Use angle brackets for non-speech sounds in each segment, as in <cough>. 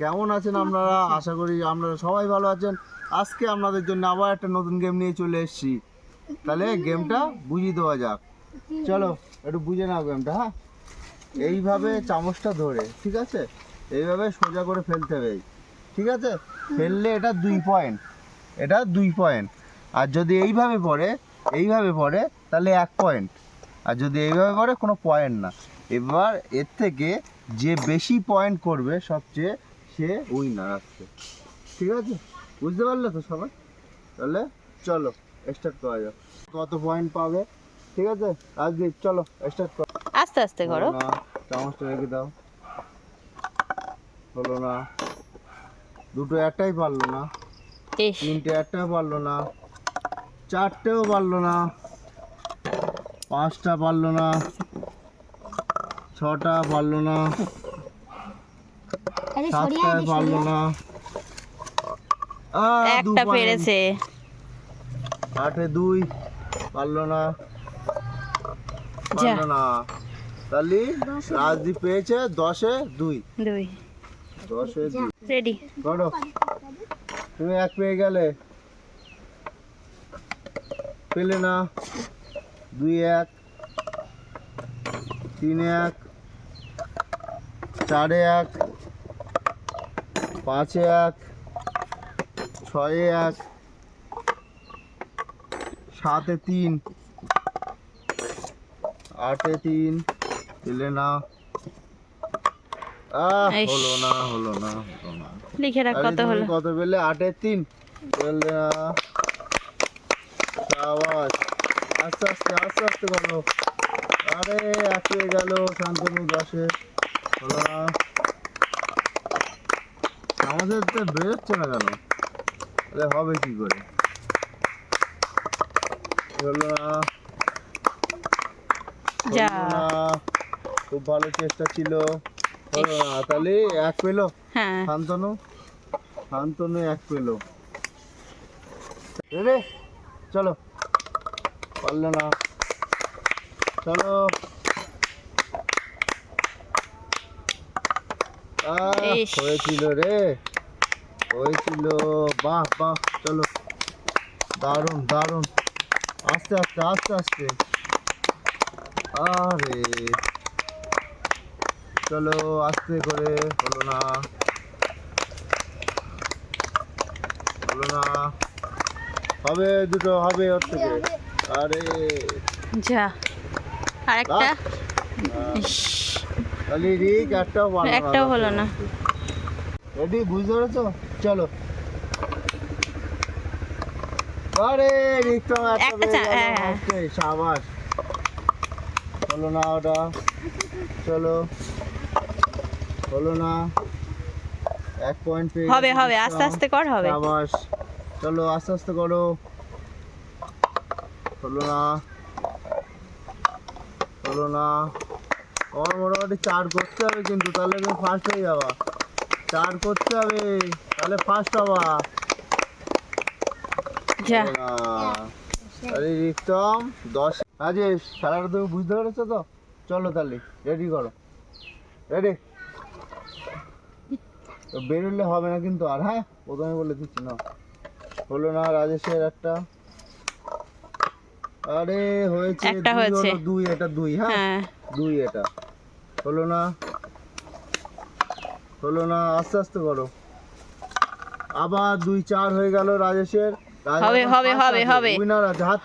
কেমন আছেন আপনারা? আশা করি আপনারা সবাই ভালো আছেন। আজকে আপনাদের জন্য আবার একটা নতুন গেম নিয়ে চলে এসেছি। তাহলে গেমটা বুঝিয়ে দেওয়া যাক। চলো একটু বুঝে নাও গেমটা হ্যাঁ? এইভাবে চামচটা ধরে ঠিক আছে? এইভাবে সোজা করে ফেলতে হবে। ঠিক আছে? ফেললে এটা দুই পয়েন্ট এটা দুই পয়েন্ট আর যদি এইভাবে পড়ে এইভাবে পড়ে তাহলে এক পয়েন্ট আর যদি এইভাবে পড়ে কোনো পয়েন্ট না। এবার এর থেকে যে বেশি পয়েন্ট করবে সবচেয়ে সে উইনার আসছে। ঠিক আছে? বুঝতে পারলে তো সবাই? তাহলে চলো স্টার্ট করা যাক। কত পয়েন্ট পাবে? ঠিক আছে? রাজদীপ চলো স্টার্ট করো। আস্তে আস্তে করো। না চামচটা রেখে দাও। হলো না। দুটো একটাই পারল না। তিনটে একটাও পারল না। চারটেও পারল না। পাঁচটা পারল না। ছটা পারল না। সাতটায় পারল না। একটা। পেরেছে। আটে দুই পারল না। পারল না। তাহলে রাজদীপ পেয়েছে দশে দুই। দুই। দশে দুই। রেডি করো তুমি এক পেয়ে গেলে। পেলে না। দুই এক তিন এক চারে এক পাঁচে এক ছয়ে এক সাতে তিন আটে তিন পেলে না। হলো না হলো না হলো না। লিখে রাখ কত হলো? কত পেলে? আটে তিন। পেলে না। সাবাস। আস্তে আস্তে আস্তে আস্তে করো আরে এক গেল শান্তনু দশে আমাদের তো বেরোচ্ছে না কেন তাহলে হবে কি করে? খুব ভালো চেষ্টা ছিল। তাহলে এক পেল। হ্যাঁ। শান্তনু? শান্তনু এক পেল। রে চলো। পারল না। চলো আহ, ইস। হয়েছিল রে। হয়েছিল। বাহ বাহ চলো। দারুণ দারুণ। আস্তে আস্তে আস্তে আস্তে। আরে। চলো আস্তে করে। হলো না। হলো না। হবে দুটো হবে ওর থেকে। আরে। যা। আরেকটা। একটাও হলো না। রেডি বুঝতে পেরেছ? চলো। আরে রিক তো একটা হ্যাঁ, হ্যাঁ। সাবাস। হলো না ওটা। চলো। হলো না। এক পয়েন্ট পেয়ে হবে হবে আস্তে আস্তে কর হবে। সাবাস। চলো আস্তে আস্তে করো। হলো না। হলো না। আমার মোটামুটি চার করতে হবে কিন্তু তাহলে তুমি ফার্স্ট হয়ে যাবা। চার করতে হবে তাহলে ফার্স্ট হবা। রিক্তম দশ। রাজেশ খেলাটা তুমি বুঝতে পেরেছ তো? চলো তাহলে রেডি করো। রেডি তো বেরোলে হবে না কিন্তু আর হ্যাঁ? প্রথমে বলে দিচ্ছি না হলো না রাজেশের একটা। আরে হয়েছে একটা দুই হয়েছে। দুই এটা দুই হ্যাঁ? হ্যাঁ। দুই এটা। হলো না হলো না আস্তে আস্তে করো আবার দুই চার হয়ে গেল রাজেশের। হবে, হবে, হবে, হবে।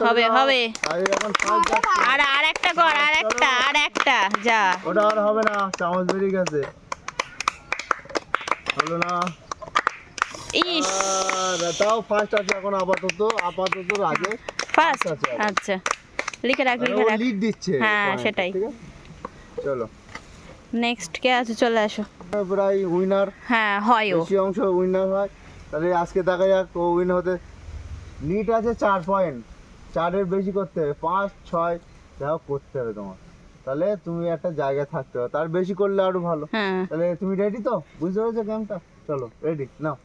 হবে, হবে। আর আর একটা কর আর একটা আর একটা যা। ওটা আর হবে না চামচ বেরিয়ে গেছে। হলো না। ইস। তাও ফার্স্ট আছে এখন আপাতত আপাতত রাজেশ ফার্স্ট আছে, আছে। আচ্ছা। লিখে রাখ লিখে রাখ। লিড দিচ্ছে হ্যাঁ, সেটাই। চলো। নেক্সট কে আছে? চলে আসো। প্রায় উইনার হ্যাঁ হয় ও। অংশ উইনার হয়। তাহলে আজকে দেখা যাক ও উইন হতে। লিড আছে চার পয়েন্ট চারের বেশি করতে হবে। পাঁচ ছয় যা করতে হবে তোমার। তাহলে তুমি একটা জায়গায় থাকতে হবে। তার বেশি করলে আরও ভালো। হ্যাঁ। তাহলে তুমি রেডি তো? বুঝতে পেরেছ গেমটা চলো রেডি নাও।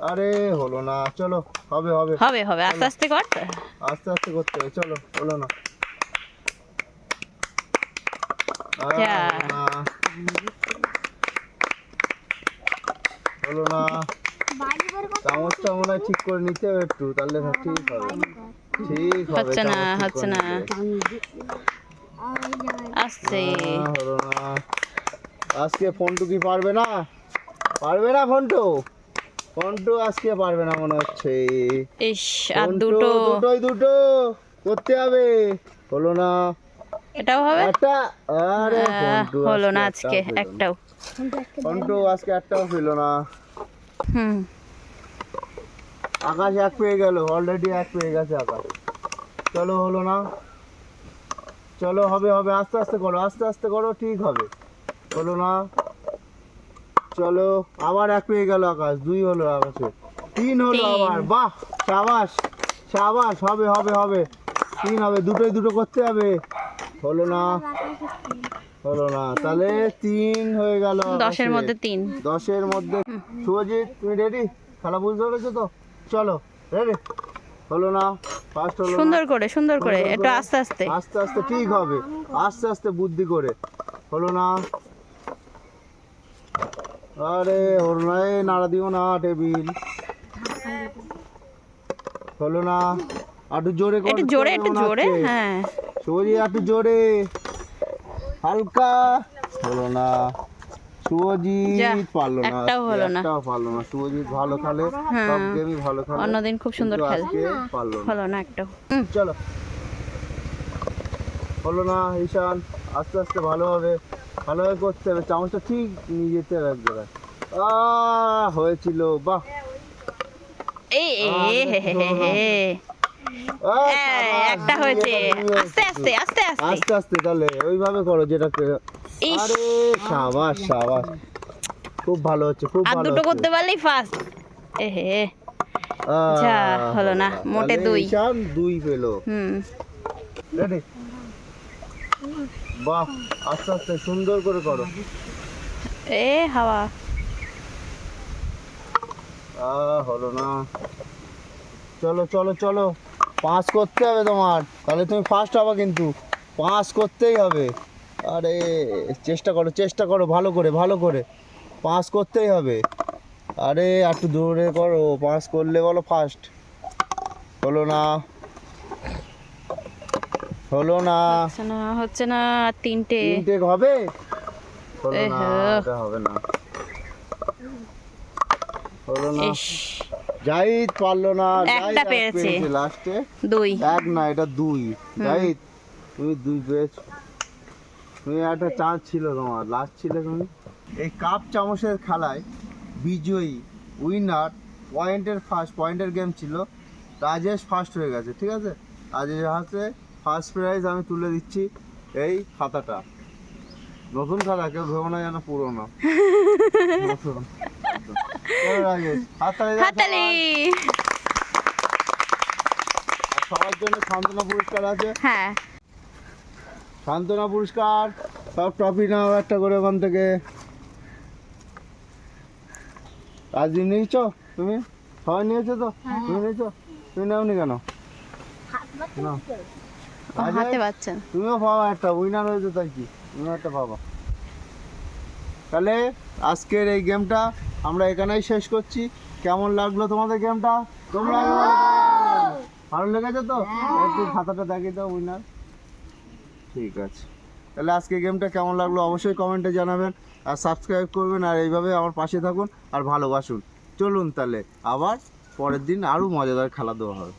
আরে হলো না। চলো হবে হবে। হবে হবে। আস্তে আস্তে কর। আস্তে আস্তে করতে হবে। চলো হলো না। আর যা। হলো না। না চামচটা মনে হয় ঠিক করে নিতে হবে একটু তাহলে ঠিক হবে। ঠিক হবে হচ্ছে না, হচ্ছে না। আসছে। হলো না আজকে ফোনটু কি পারবে না? পারবে না ফোনটু? ফোনটু আজকে পারবে না মনে হচ্ছে। ইস আর দুটো। দুটোই দুটো। করতে হবে। হলো না। এটাও হবে? একটা? আরে হলো না আজকে একটাও। আজকে একটাও পেল না। হুম। আকাশ এক পেয়ে গেল অলরেডি এক পেয়ে গেছে আকাশ। চলো হলো না। চলো হবে হবে আস্তে আস্তে করো আস্তে আস্তে করো ঠিক হবে। হলো না। চলো আবার এক পেয়ে গেল আকাশ দুই হলো আকাশে তিন হলো আবার বাহ সাবাস সাবাস হবে হবে হবে। তিন হবে দুটোই দুটো করতে হবে। হলো না। হলো না। তাহলে তিন হয়ে গেল। দশের মধ্যে তিন। দশের মধ্যে শুভজিৎ তুমি রেডি খেলা বুঝতে পেরেছ তো? চলো রেডি হলো না। ফার্স্ট হলো সুন্দর করে সুন্দর করে। একটু আস্তে আস্তে। আস্তে আস্তে ঠিক হবে। আস্তে আস্তে বুদ্ধি করে। হলো না। আরে হলো না এ নাড়া দিও না টেবিল। হলো না। একটু জোরে করো একটু জোরে একটু জোরে হ্যাঁ। শুভজিৎ একটু জোরে। হালকা। হলো না। যা, পারল না। একটাও হলো না। একটাও পারল না। শুভজিৎ ভালো খেলে হ্যাঁ। সব গেমই ভালো খেলে। অন্যদিন খুব সুন্দর খেলে। পারল না। হলো না একটাও। চলো। হলো না ঈশান। আস্তে আস্তে ভালোভাবে ভালোভাবে করতে হবে। চামচটা ঠিক নিয়ে যেতে হবে এক জায়গায়। আহ হয়েছিল। বাহ। এই। একটা হয়েছে। আস্তে আস্তে আস্তে আস্তে। আস্তে আস্তে তাহলে ওইভাবে করো ইস। আরে সাবাস সাবাস। খুব ভালো হচ্ছে খুব আর দুটো করতে পারলেই ফার্স্ট এ হে। আহ, যা, হলো না, মোটে দুই। দুই পেল। হুম। রেডি বাহ আস্তে আস্তে সুন্দর করে করো। এ হাওয়া। আহ হলো না। চলো চলো চলো। পাস করতে হবে তোমার। তাহলে তুমি ফার্স্ট হবে কিন্তু। পাস করতেই হবে। আরে চেষ্টা করো চেষ্টা করো ভালো করে ভালো করে। পাস করতেই হবে। আরে একটু দৌড়ে করো। পাস করলে বলো ফার্স্ট হলো না। হলো না। হচ্ছে না হচ্ছে না তিনটে। তিনটে হবে? হলো না। হবে না। হলো না। জাহিদ পারল না একটা পেরেছে। লাস্টে দুই। এক না এটা দুই। জাহিদ তুমি দুই পেয়েছ। তুমি একটা চান্স ছিল তোমার লাস্ট ছিল তুমি। এই কাপ চামচের খেলায় বিজয়ী উইনার পয়েন্টের ফার্স্ট পয়েন্টের গেম ছিল। রাজেশ ফার্স্ট হয়ে গেছে ঠিক আছে? রাজেশ হাতে ফার্স্ট প্রাইজ আমি তুলে দিচ্ছি এই খাতাটা। নতুন খাতা কেউ ভেবো না যেন পুরোনো। <laughs> হাততালি সবার। জন্য সান্ত্বনা পুরস্কার আছে। হ্যাঁ। সান্ত্বনা পুরস্কার সব ট্রফি নাও একটা করে ওখান থেকে। রাজদীপ নিয়েছ? তুমি? সবাই নিয়েছো তো? তুমি নিয়েছো? তুমি নাওনি কেন? হাতে পাচ্ছেন তুমিও পাবা একটা উইনার হয়েছে তাই কি? তুমিও একটা পাবা তাহলে আজকের এই গেমটা আমরা এখানেই শেষ করছি। কেমন লাগল তোমাদের গেমটা? তোমরা? ভালো। লেগেছে তো? একটু খাতাটা দেখিয়ে দাও উইনার ঠিক আছে। তাহলে আজকে গেমটা কেমন লাগল অবশ্যই কমেন্টে জানাবেন। আর সাবস্ক্রাইব করবেন আর এইভাবে আমার পাশে থাকুন আর ভালোবাসুন। চলুন তাহলে আবার পরের দিন আরও মজাদার খেলা দেওয়া হবে।